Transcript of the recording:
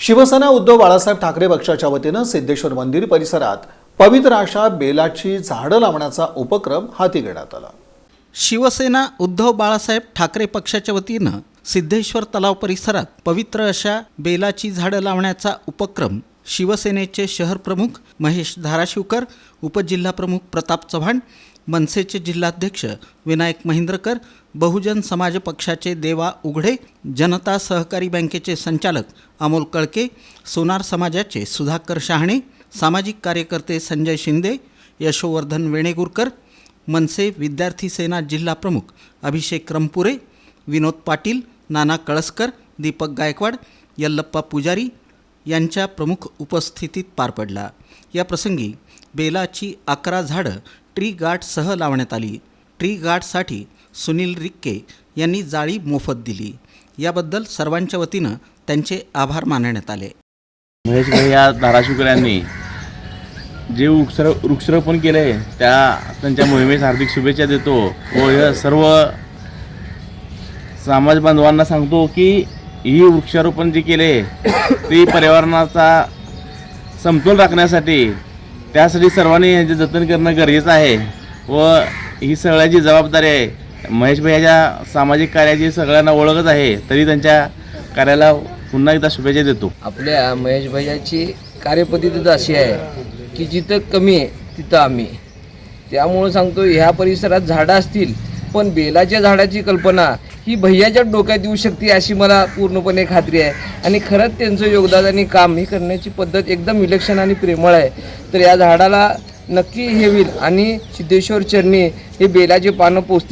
शिवसेना उद्धव बाळासाहेब ठाकरे पक्षाच्या वतीनं सिद्धेश्वर मंदिर परिसरात पवित्र अशा बेलाची झाडं लावण्याचा उपक्रम हाती घेण्यात आला. शिवसेना उद्धव बाळासाहेब ठाकरे पक्षाच्या वतीनं सिद्धेश्वर तलाव परिसरात पवित्र अशा बेलाची झाडं लावण्याचा उपक्रम शिवसेनेचे शहर प्रमुख महेश धाराशिवकर उपजिल्हाप्रमुख प्रताप चव्हाण मनसेचे जिल्हाध्यक्ष विनायक महिंद्रकर बहुजन समाज पक्षाचे देवा उघडे जनता सहकारी बँकेचे संचालक अमोल कळके सोनार समाजाचे सुधाकर शहाणे सामाजिक कार्यकर्ते संजय शिंदे यशोवर्धन वेणेगुरकर मनसे विद्यार्थी सेना जिल्हा प्रमुख अभिषेक रमपुरे विनोद पाटील नाना कळसकर दीपक गायकवाड यल्लप्पा पुजारी यांच्या प्रमुख उपस्थितीत पार पडला. या प्रसंगी बेलाची अकरा झाडं ट्री गार्डसह लावण्यात आली. ट्री गार्डसाठी सुनील रिक्के यांनी जाळी मोफत दिली. याबद्दल सर्वांच्या वतीनं त्यांचे आभार मानण्यात आले. महेश भाई या धाराशिवकर यांनी जे वृक्ष वृक्षारोपण केलं आहे त्या त्यांच्या मोहिमेस हार्दिक शुभेच्छा देतो व या सर्व समाज बांधवांना सांगतो की ही वृक्षारोपण जे केले ते पर्यावरणाचा समतोल राखण्यासाठी त्यासाठी सर्वांनी याचे जतन करणं गरजेचं आहे व ही सगळ्याची जबाबदारी आहे. महेश भैयाच्या सामाजिक कार्याची सगळ्यांना ओळखच आहे तरी त्यांच्या कार्याला पुन्हा एकदा शुभेच्छा देतो. आपल्या महेश भैयाची कार्यपद्धती अशी आहे की जिथं कमी आहे तिथं आम्ही. त्यामुळं सांगतो ह्या परिसरात झाडं असतील पण बेलाच्या झाडाची कल्पना ही भैयाच्या डोक्यात येऊ शकते अशी मला पूर्णपणे खात्री आहे. आणि खरंच त्यांचं योगदान आणि काम ही करण्याची पद्धत एकदम विलक्षण आणि प्रेमळ आहे. तर या झाडाला नक्की हे होईल आणि सिद्धेश्वर चरणी हे बेलाचे पानं पोचतील